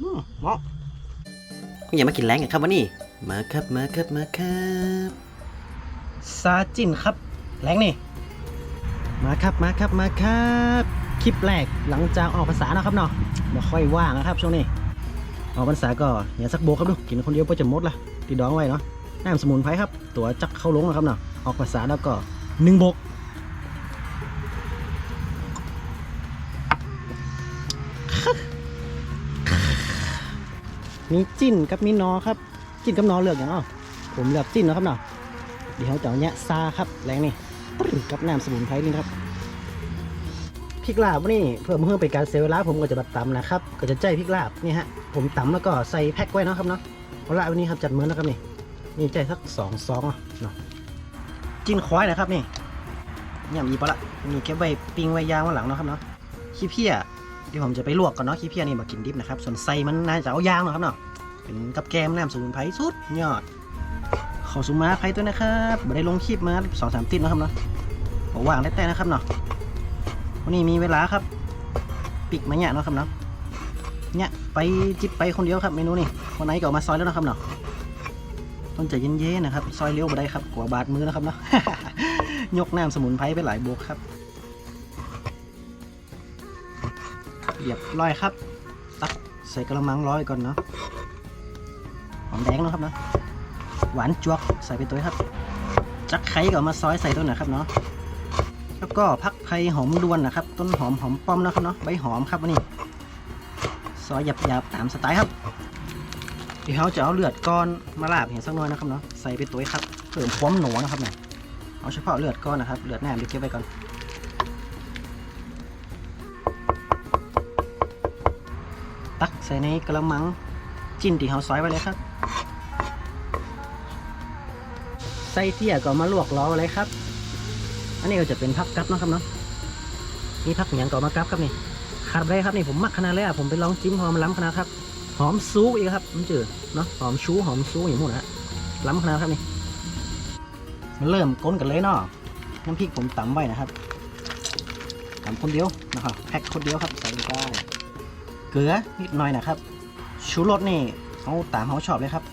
อืมเหมาะคุณอย่ามากินแรงกันครับวันนี้มาครับมาครับมาครับซาจินครับแรงนี่มาครับมาครับมาครับคลิปแรกหลังจากออกภาษานะครับเนาะไม่ค่อยว่างนะครับช่วงนี้ออกภาษาก็อย่าสักโบกครับดูกินคนเดียวก็จะหมดละตีดองไว้เนาะน้ำสมุนไพรครับ ตัวจักเข้าลงนะครับเนาะออกภาษาแล้วก็หนึ่งโบก มีจิ้นกับมีนอครับ จิ้นกับนอเลือกอย่างอ้อผมเลือกจิ้นนะครับเนาะเดี๋ยวจะเอาเนี้ยซาครับแรงนี่ปึ๊กับน้ำสมุนไพรนี่นะครับพริกลาบนี่เพื่อเพิ่มเป็นการเซลล์ล้าผมก็จะแบบตำนะครับ ก็จะใจพริกลาบนี่ฮะผมตำแล้วก็ใส่แพ็คไว้เนาะครับเนาะเอาละวันนี้ครับจัดมื้อนะครับนี่นี่ใจสักสองซองอะเนาะจิ้นควายนะครับนี่เนี่ยมีปะละมีเก็บไว้ปิ้งไว้ย่างวันหลังเนาะครับเนาะขี้เพี้ย ที่ผมจะไปลวกก่อนเนาะขี้เพี้ยนี่มากินดิบนะครับ ส่วนไส้มันน่าจะเอาย่างเนาะครับเนาะเป็นกับแกมน้ำสมุนไพรสุดยอดขอสุมาไพรตัวนะครับไม่ได้ลงคลิปมาสองสามติดนะครับเนาะผมว่างได้แต่นะครับเนาะวันนี้มีเวลาครับ ปิกมาเนี่ยเนาะครับเนาะเนี่ยไปจิบไปคนเดียวครับเมนูนี่วันไหนก็เอามาซอยแล้วนะครับเนาะต้องใจเย็นๆนะครับ ซอยเร็วมาได้ครับกลัวบาดมือนะครับเนาะยกน้ำสมุนไพรไปหลายบวกครับ เรียบร้อยครับตักใส่กระมังร้อยก่อนเนาะหอมแดงนะครับเนาะหวานจวกใส่ไปตัวครับ จักไข่ก็เอามาซอยใส่ตัวหนะครับเนาะแล้วก็พักไผ่หอมดวนนะครับ ต้นหอมหอมป้อมนะครับเนาะใบหอมครับวันนี้ ซอยหยาบๆตามสไตล์ครับเดี๋ยวเราจะเอาเลือดก้อนมาลาบเห็นสักหน่อยนะครับเนาะใส่ไปตัวครับเพิ่มความหนัวนะครับเนี่ยเอาเฉพาะเลือดก้อนนะครับเลือดแหนมเดี๋ยวเก็บไว้ก่อน ตักใส่ในกระมังจิ้นที่เราซอยไว้เลยครับใส่เตี้ยก็มาลวกล้อเลยครับ อันนี้ก็จะเป็นพักกับเนาะครับเนาะนี่พักอย่างก็มากับครับนี่ขาดไปครับนี่ผมมักขนาดเลยอะผมไปลองจิ้มหอมล้ำขนาดครับ หอมซูอีกครับมันจืดเนาะหอมชูหอมซูอย่างพวกนั้นอะล้ำขนาดครับนี่มันเริ่มก้นกันเลยเนาะน้ำพริกผมตำไว้นะครับตำคนเดียวนะครับแพ็คคนเดียวครับใส่ลงไป เกลือนิดหน่อยนะครับ ชูรสนี่เอาตามเขาชอบเลยครับ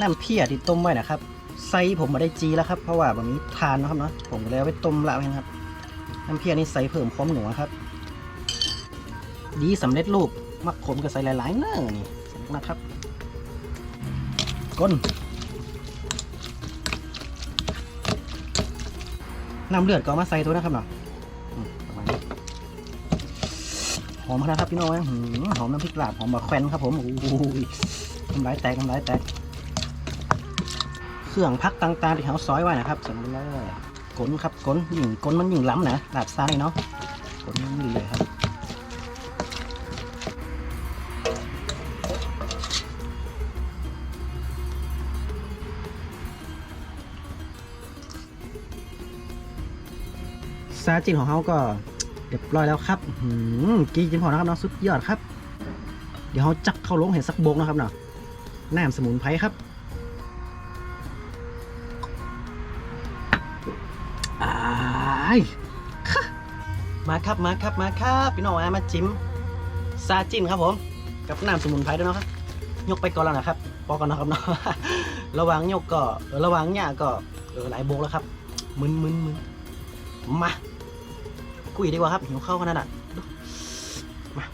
น้ำเพี้ยที่ต้มไว้นะครับไส้ผมมาได้จีแล้วครับเพราะว่าแบบนี้ทานนะครับเนาะผมก็เลยเอาไปต้มละไว้นะครับน้ำเพี้ยนี่ใส่เพิ่มความหนัวครับ ดีสำเร็จรูปมักขมก็ใส่หลายๆเนื้อนี่สำนะครับก้นน้ำเลือดก็เอามาใส่ตัวนะครับเนาะ หอมนาดครับพี่น้องเอ้ยหืมหอมน้ำพริกลาบหอมบะแควนครับผมโอ้โหทำลายแตกทำลายแตกเครื่องพักต่างๆที่เขาซอยไว้นะครับสมมติเลยกลนครับกลนยิ่งกลนมันยิ่งล้ำนะลาบซ่านี่เนาะกลนนดีเลยครับซาจินของเขาก็ เรียบร้อยแล้วครับหืมกีจินพอนะครับเนาะสุดยอดครับ เดี๋ยวเขาจักเข้าลงเห็นสักโบกนะครับเนาะน้ำสมุนไพรครับอมาครับมาครับมาครับพี่น้องเอามาจิ้มซาจินครับผม กับน้ำสมุนไพรด้วยเนาะครับยกไปก่อนแล้วนะครับพอก่อนนะครับเนาะระหวังยกก็ระหวังเนี่ยก็หลายโบกแล้วครับมึนมึนมึนมา คุยดีกว่าครับหิวข้าวขนาดนั้นมา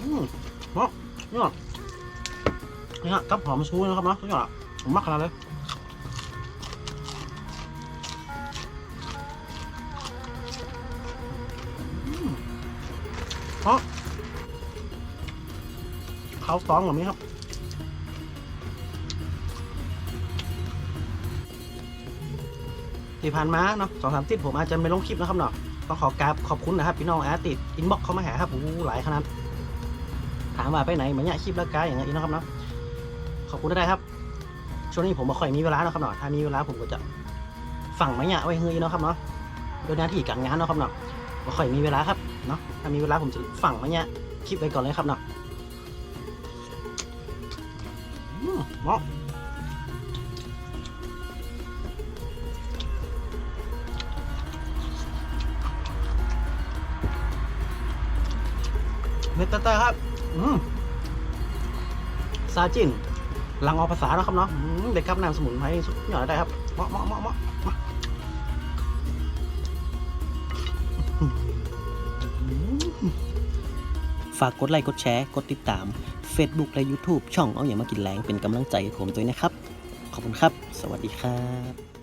อืมเนาะนี่อะนี่ฮะกับหอมชูนะครับเนาะนี่อะผมมักขนาดเลยอืมเพราะข้าวตองแบบนี้ครับ ที่ผ่านมาเนาะสองสามติดผมอาจจะไม่ลงคลิปนะครับเนาะต้องขอกราบขอบคุณนะครับพี่น้องอาร์ติดอินบ็อกเข้ามาหาครับโอ้โหหลายขนาดถามว่าไปไหนเหมือนเนี่ยคลิปละกายอย่างเงี้ยนะครับเนาะขอบคุณได้ครับ ช่วงนี้ผมไม่ค่อยมีเวลาเนาะครับเนาะถ้ามีเวลาผมก็จะฝังไม้เนี่ยไว้เฮ้ยเนาะครับเนาะโดยหน้าที่การงานเนาะครับเนาะไม่ค่อยมีเวลาครับเนาะถ้ามีเวลาผมจะฝังไม้เนี่ยคลิปไว้ก่อนเลยครับเนาะอืมเหมาะ เม็ดแต่ๆครับ อืมซาจินหลังออกภาษาเนาะครับเนาะอืมเด็กครับน้ำสมุนไพรสุดยอดเลยได้ครับเหมาะเหมาะเหมาะเหมาะมาฝากกดไลค์กดแชร์กดติดตาม Facebook และ YouTube ช่องเอาอย่างมากินแรงเป็นกำลังใจให้ผมด้วยนะครับ ขอบคุณครับ สวัสดีครับ